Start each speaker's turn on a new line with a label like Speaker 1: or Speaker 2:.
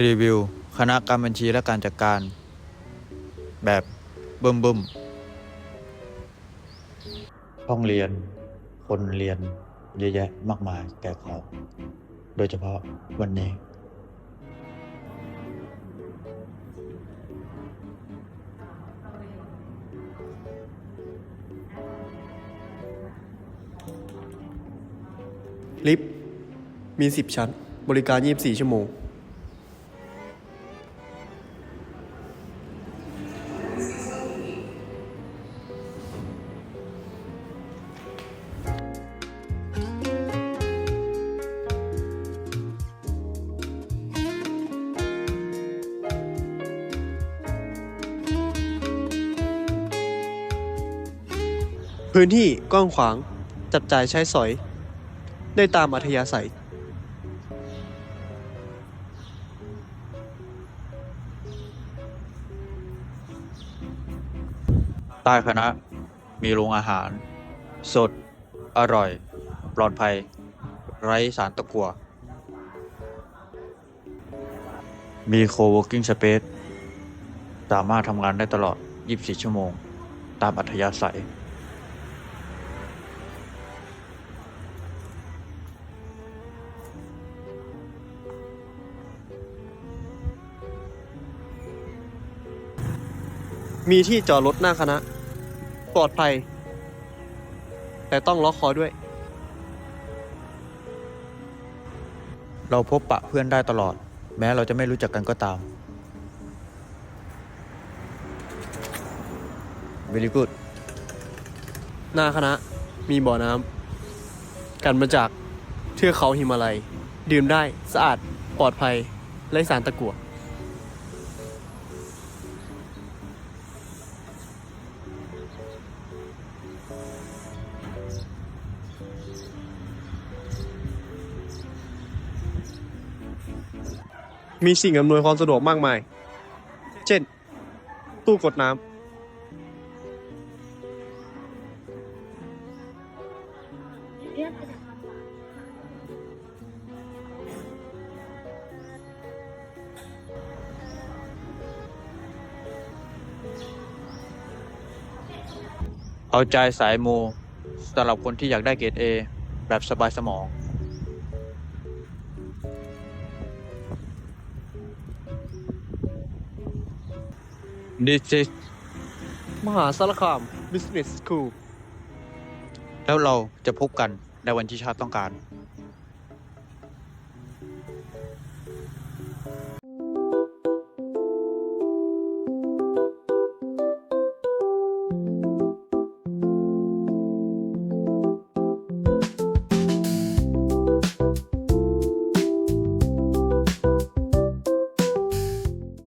Speaker 1: รีวิว คณะการบัญชีและการจัดการ แบบเบิ่มบึมห้องเรียน คนเรียน เยอะแยะมากมายแก่เขาโดยเฉพาะวันนี้
Speaker 2: ลิฟต์มี 10 ชั้น บริการ 24 ชั่วโมง พื้นที่กว้างขวางจับจ่ายใช้สอย ได้ตามอัธยาศัย
Speaker 1: ใต้คณะมีโรงอาหาร สด อร่อย ปลอดภัย ไร้สารตะกัว มี co-working space สามารถทำงานได้ตลอด 24 ชั่วโมง ตามอัธยาศัย
Speaker 2: มีที่จอดรถหน้าคณะ ปลอดภัย แต่ต้องล็อกคอด้วย
Speaker 1: เราพบปะเพื่อนได้ตลอด แม้เราจะไม่รู้จักกันก็ตาม very good
Speaker 2: หน้าคณะ มีบ่อน้ำกันมาจากเทือกเขาหิมาลัย ดื่มได้สะอาดปลอดภัยไร้สารตะกั่ว มีสิ่งอำนวยความสะดวกมากมาย เช่น ตู้กดน้ำ
Speaker 1: เอาใจสายมูสำหรับคนที่อยากได้เกรด A แบบสบายสมอง This is
Speaker 2: มหาสารคาม Business School
Speaker 1: แล้วเราจะพบกันในวันที่ชาติต้องการ